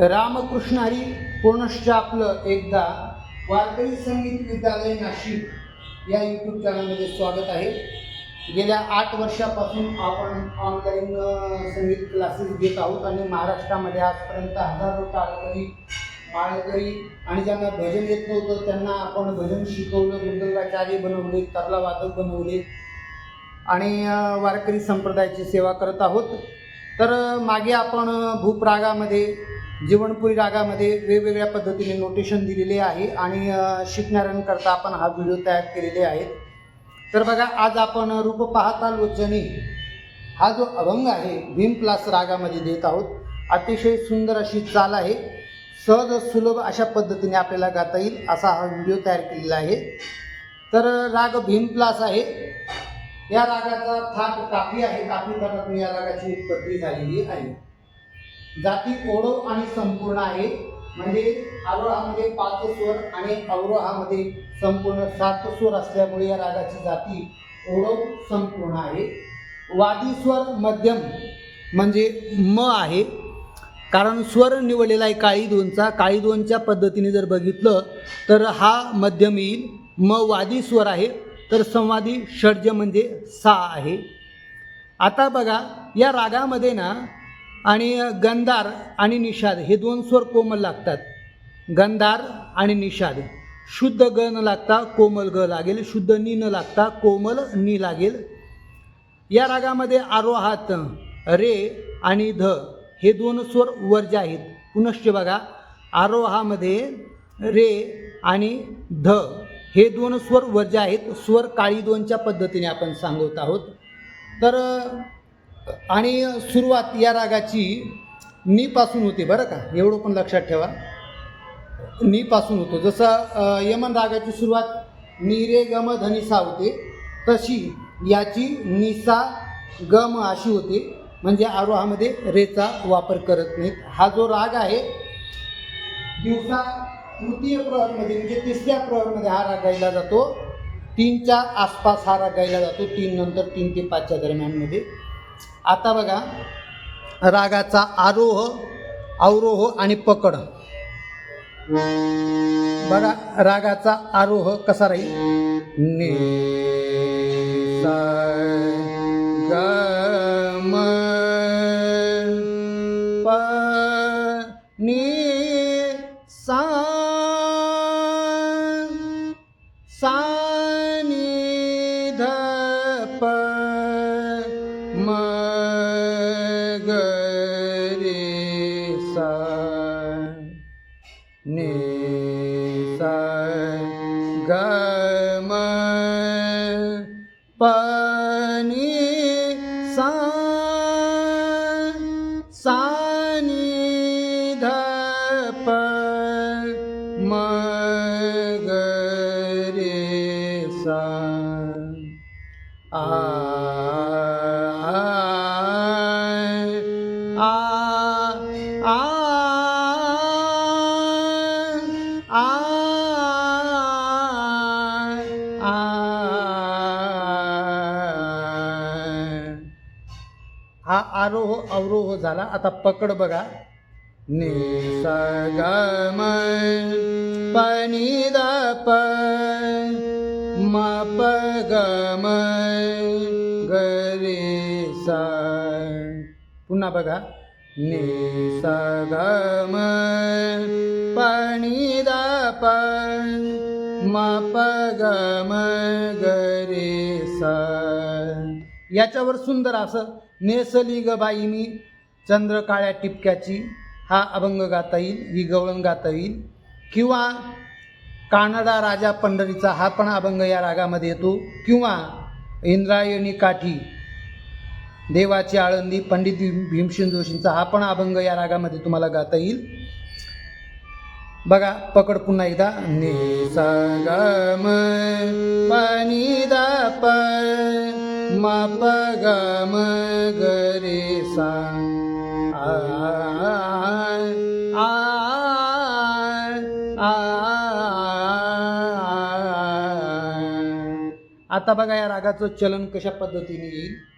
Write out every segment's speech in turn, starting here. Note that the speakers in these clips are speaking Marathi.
रामकृष्ण हरी पुनश्च आपलं एकदा वारकरी संगीत विद्यालय नाशिक या यूट्यूब चॅनलमध्ये स्वागत आहे. गेल्या आठ वर्षापासून आपण ऑनलाईन संगीत क्लासेस घेत आहोत आणि महाराष्ट्रामध्ये आजपर्यंत हजारो टाळकरी माळकरी आणि ज्यांना भजन येत नव्हतं त्यांना आपण भजन शिकवलं मृदंगाचार्य बनवले तबला वादक बनवले आणि वारकरी संप्रदायाची सेवा करत आहोत. तर मागे आपण भूपरागामध्ये जीवनपुरी रागामध्ये वेगवेगळ्या पद्धतीने नोटेशन दिलेले आहे आणि शिकणाऱ्यांकरता आपण हा व्हिडिओ तयार केलेले आहेत. तर बघा आज आपण रूप पाहता लोचनी हा जो अभंग आहे भीम प्लास रागामध्ये देत आहोत. अतिशय सुंदर अशी चाल आहे. सहज सुलभ अशा पद्धतीने आपल्याला गाता येईल असा हा व्हिडिओ तयार केलेला आहे. तर राग भीम प्लास आहे. या रागाचा थाप काफी आहे. काफी मी या रागाची पदरी झालेली आहे. जाती ओढव आणि संपूर्ण आहे. म्हणजे आरोहामध्ये पाच स्वर आणि अवरोहामध्ये संपूर्ण सात स्वर असल्यामुळे या रागाची जाती ओढव संपूर्ण आहे. वादी स्वर मध्यम म्हणजे म आहे. कारण स्वर निवडलेला आहे काळी दोनचा काळी दोनच्या पद्धतीने जर बघितलं तर हा मध्यम येईल. म वादी स्वर आहे. तर संवादी षड्ज म्हणजे सा आहे. आता बघा या रागामध्ये ना आणि गंधार आणि निषाद हे दोन स्वर कोमल लागतात. गंधार आणि निषाद. शुद्ध ग न लागता कोमल ग लागेल. शुद्ध नी न लागता कोमल नी लागेल. या रागामध्ये आरोहात रे आणि ध हे दोन स्वर वर्ज आहेत. पुनश्च बघा आरोहामध्ये रे आणि ध हे दोन स्वर वर्ज आहेत. स्वर काळी दोनच्या पद्धतीने आपण सांगत आहोत. तर आणि सुरुवात या रागाची नीपासून होते बरं का? एवढं पण लक्षात ठेवा. नीपासून होतो. जसं यमन रागाची सुरुवात नी रे गम धनिसा होते तशी याची निसा गम अशी होते. म्हणजे आरोहामध्ये रेचा वापर करत नाहीत. हा जो राग आहे दिवसा तृतीय प्रहरमध्ये म्हणजे तिसऱ्या प्रहरमध्ये हा राग गायला जातो. तीनच्या आसपास हा राग गायला जातो. तीन नंतर तीन ते पाचच्या दरम्यानमध्ये. आता बघा रागाचा आरोह अवरोह आणि पकड. बघा रागाचा आरोह कसा राहील? आ आ हा आरोह अवरोह झाला. आता पकड बघा. नि सा ग प नि द प ग सा पुन्हा बघा. निसगम सा ग गरे स सा याच्यावर सुंदर असं नेसली ग बाई मी चंद्र काळ्या टिपक्याची हा अभंग गाता येईल ही गवळण गाता येईल. किंवा कानडा राजा पंढरीचा हा पण अभंग या रागामध्ये येतो. किंवा इंद्रायणी काठी देवाची आळंदी पंडित भीमसेन जोशींचा हा पण अभंग या रागामध्ये तुम्हाला गाता येईल बघा पकड पुन्हा एकदा ने सा ग म माप गम गरे प ग म रे सा आ आ आ आता बघा या रागाचं चलन कशा पद्धतीने येईल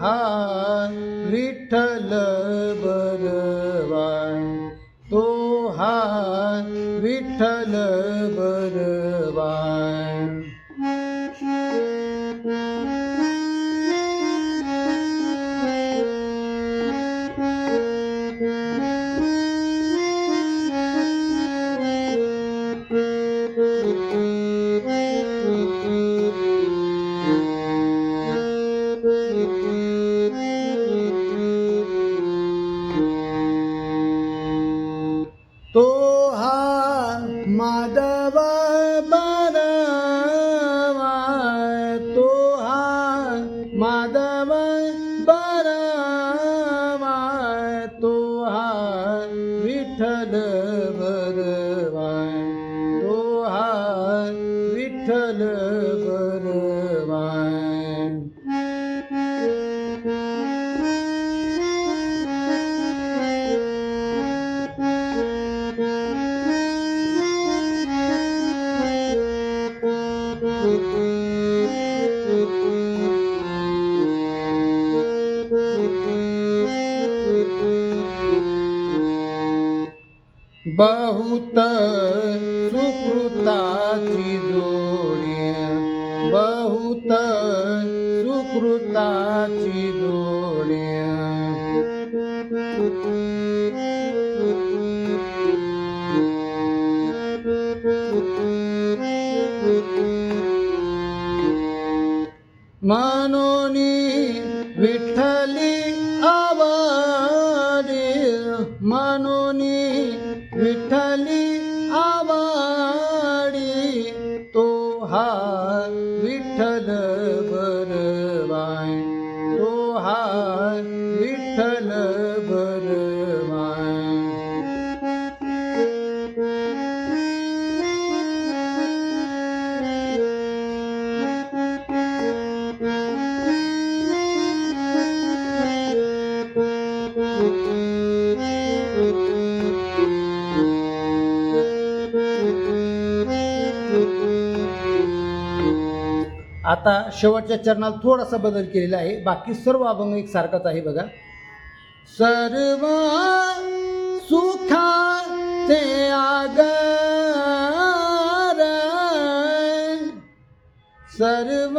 हा विठ्ठल बरवाय तो हा विठ्ठल बरवाय तो हा मादा बहुत सुकृताची जोडी बहुत सुकृताची जोडी. मानोनी विठ्ठली आवाडी मानोनी विठ्ठली आता शेवटच्या चरणात थोडासा बदल केलेला आहे. बाकी सर्व अभंग एक सारखाच आहे बघा. सर्व सुखाचे आगर सर्व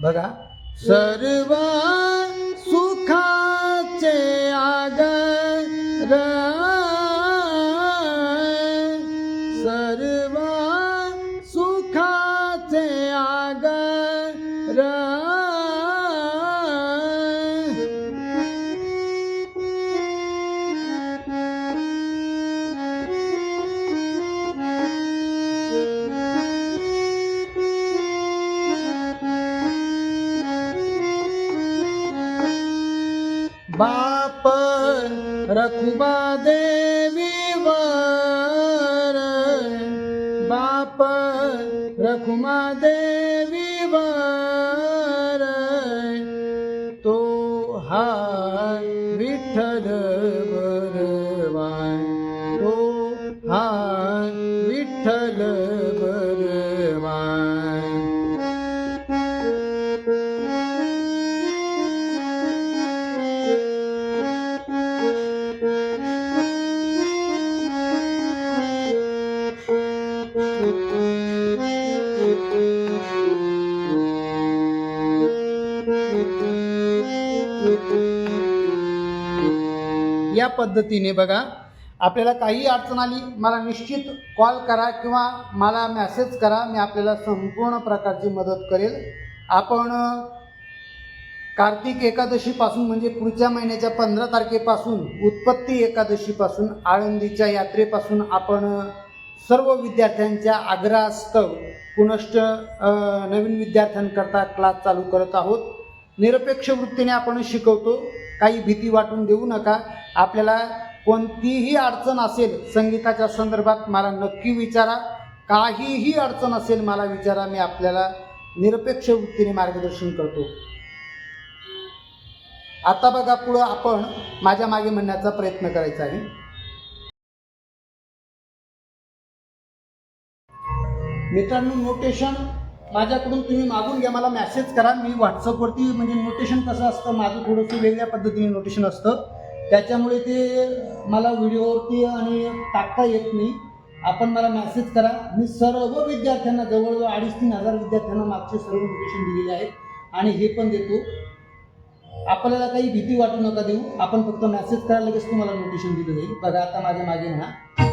बघा. सर्वा બાપ રખુબા દેવી વર. બાપ રખુમા દેવી या पद्धतीने बघा. आपल्याला काही अडचण आली मला निश्चित कॉल करा किंवा मला मॅसेज करा मी आपल्याला संपूर्ण प्रकारची मदत करेल. आपण कार्तिक एकादशीपासून म्हणजे पुढच्या महिन्याच्या पंधरा तारखेपासून उत्पत्ती एकादशीपासून आळंदीच्या यात्रेपासून आपण सर्व विद्यार्थ्यांच्या आग्रहास्तव पुनश्च नवीन विद्यार्थ्यांकरता क्लास चालू करत आहोत. निरपेक्ष वृत्तीने आपण शिकवतो. काही भीती वाटून देऊ नका. आपल्याला कोणतीही अडचण असेल संगीताच्या संदर्भात मला नक्की विचारा. काहीही अडचण असेल मला विचारा. मी आपल्याला निरपेक्ष वृत्तीने मार्गदर्शन करतो. आता बघा पुढं आपण माझ्या मागे म्हणण्याचा प्रयत्न करायचा आहे. मित्रांनो नोटेशन माझ्याकडून तुम्ही मागून घ्या मला मॅसेज करा. मी व्हॉट्सअपवरती म्हणजे नोटेशन कसं असतं माझं थोडंसं वेगळ्या पद्धतीने नोटेशन असतं. त्याच्यामुळे ते मला व्हिडिओवरती आणि टाकता येत नाही. आपण मला मॅसेज करा. मी सर्व विद्यार्थ्यांना जवळजवळ अडीच तीन हजार विद्यार्थ्यांना मागचे सर्व नोटेशन दिलेले आहेत आणि हे पण देतो. आपल्याला काही भीती वाटू नका देऊ. आपण फक्त मेसेज करा लगेच तुम्हाला नोटेशन दिलं जाईल. बघा आता माझ्या मागे म्हणा.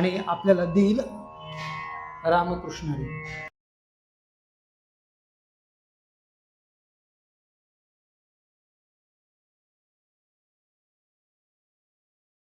आणि आपल्याला देईल रामकृष्ण